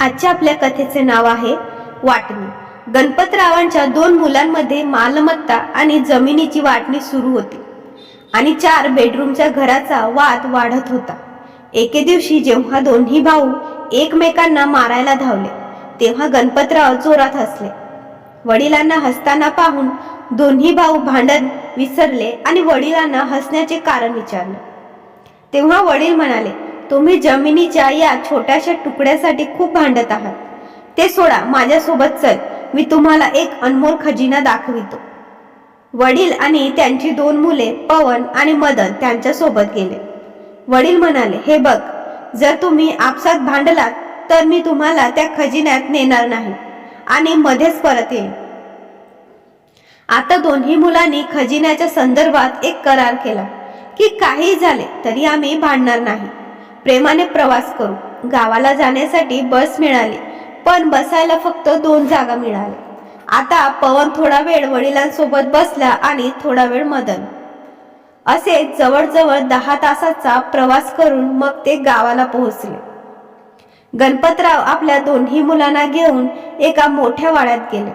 आजच्या आपल्या कथेचे नाव आहे वाटणी. गणपतरावांच्या दोन मुलांमध्ये मालमत्ता आणि जमिनीची वाटणी सुरू होती. आणि चार बेडरूमच्या घराचा वाद वाढत होता. एके दिवशी जेव्हा दोन्ही भाऊ एकमेकांना मारायला धावले तेव्हा गणपतराव जोरात हसले. वडिलांना हसताना पाहून दोन्ही भाऊ भांडण विसरले आणि वडिलांना हसण्याचे कारण विचारले. तेव्हा वडील म्हणाले तुम्ही जमिनीच्या या छोट्याशा तुकड्यासाठी खूप भांडत आहात. ते सोडा माझ्यासोबत चल. मी तुम्हाला एक अनमोल खजिना दाखवितो. वडील आणि त्यांची दोन मुले पवन आणि मदन त्यांच्यासोबत गेले. वडील म्हणाले हे बघ जर तुम्ही आपसात भांडलात तर मी तुम्हाला त्या खजिन्यात नेणार नाही आणि मध्येच परत येईल आता दोन्ही मुलांनी खजिन्याच्या संदर्भात एक करार केला की काही झाले तरी आम्ही भांडणार नाही. प्रेमाने प्रवास करू. गावाला जाण्यासाठी बस मिळाली पण बसायला फक्त दोन जागा मिळाल्या. आता पवन थोडा वेळ वडिलांसोबत बसला आणि थोडा वेळ मदन. असे जवळजवळ दहा तासाचा प्रवास करून मग ते गावाला पोहोचले. गणपतराव आपल्या दोन्ही मुलांना घेऊन एका मोठ्या वाड्यात गेले.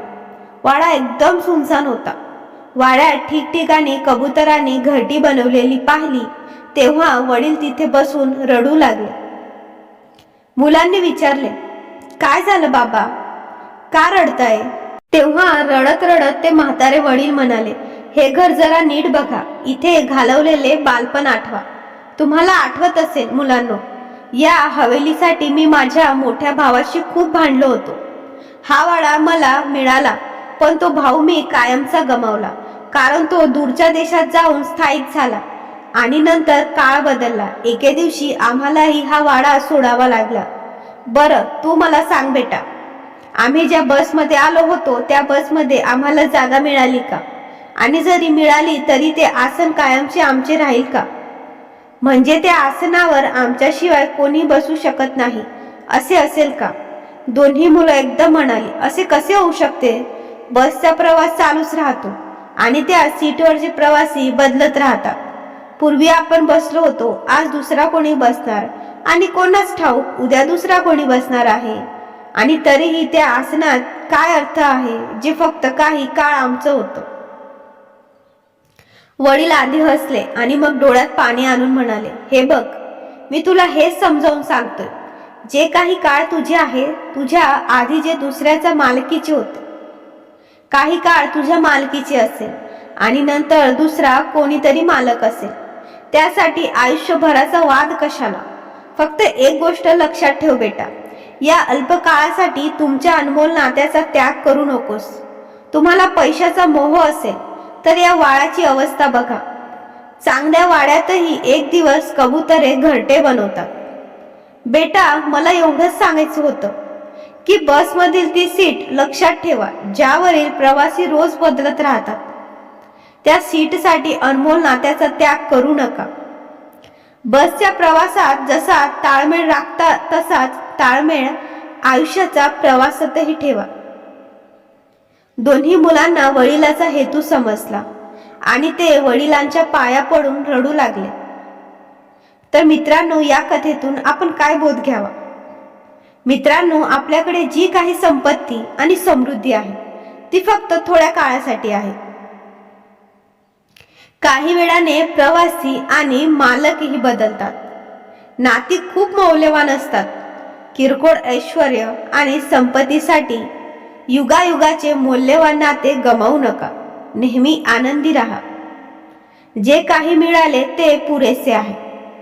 वाडा एकदम सुनसान होता. वाड्यात ठिकठिकाणी कबुतरांनी घरटी बनवलेली पाहिली तेव्हा वडील तिथे बसून रडू लागले. मुलांनी विचारले काय झालं बाबा? का रडताय? तेव्हा रडत रडत ते म्हातारे वडील म्हणाले हे घर जरा नीट बघा. इथे घालवलेले बालपण आठवा. तुम्हाला आठवत असेल मुलांनो या हवेलीसाठी मी माझ्या मोठ्या भावाशी खूप भांडलो होतो. हा वाडा मला मिळाला पण तो भाऊ मी कायमचा गमावला कारण तो दूरच्या देशात जाऊन स्थायिक झाला. आणि नंतर काळ बदलला. एके दिवशी आम्हालाही हा वाडा सोडावा लागला. बरं तू मला सांग बेटा. आम्ही ज्या बसमध्ये आलो होतो त्या बसमध्ये आम्हाला जागा मिळाली का? आणि जरी मिळाली तरी ते आसन कायमचे आमचे राहील का? म्हणजे त्या आसनावर आमच्याशिवाय कोणी बसू शकत नाही. असे असेल का? दोन्ही मुलं एकदम म्हणाली असे कसे होऊ शकते? बसचा प्रवास चालूच राहतो आणि त्या सीटवरचे प्रवासी बदलत राहतात. पूर्वी आपण बसलो होतो आज दुसरा कोणी बसणार? आणि कोणाच ठाऊक उद्या दुसरा कोणी बसणार आहे? आणि तरीही त्या आसनात काय अर्थ आहे जे फक्त काही काळ आमचं होतं? वडील आधी हसले आणि मग डोळ्यात पाणी आणून म्हणाले हे बघ मी तुला हेच समजावून सांगतोय. जे काही काळ तुझे आहे तुझ्या आधी जे दुसऱ्याच्या मालकीचे होते. काही काळ तुझ्या मालकीचे असेल आणि नंतर दुसरा कोणीतरी मालक असेल. त्यासाठी आयुष्यभराचा वाद कशाला? फक्त एक गोष्ट लक्षात ठेव बेटा. या अल्प काळासाठी तुमच्या अनमोल नात्याचा त्याग करू नकोस. तुम्हाला पैशाचा मोह असेल तर या वाळाची अवस्था बघा. चांगल्या वाड्यातही एक दिवस कबुतरे घरटे बनवतात. बेटा मला एवढंच सांगायचं होतं की बसमधील ती सीट लक्षात ठेवा ज्यावरील प्रवासी रोज बदलत राहतात. त्या सीटसाठी अनमोल नात्याचा त्याग करू नका. बसच्या प्रवासात जसा ताळमेळ राखता तसाच ताळमेळ आयुष्याचा प्रवासातही ठेवा. दोन्ही मुलांना वडिलाचा हेतू समजला आणि ते वडिलांच्या पाया पडून रडू लागले. तर मित्रांनो या कथेतून आपण काय बोध घ्यावा? मित्रांनो आपल्याकडे जी काही संपत्ती आणि समृद्धी आहे ती फक्त थोड्या काळासाठी आहे. काही वेळाने प्रवासी आणि मालकही बदलतात. नाती खूप मौल्यवान असतात. किरकोळ ऐश्वर आणि संपत्तीसाठी युगायुगाचे मौल्यवान नाते गमावू नका. नेहमी आनंदी राहा. जे काही मिळाले ते पुरेसे आहे.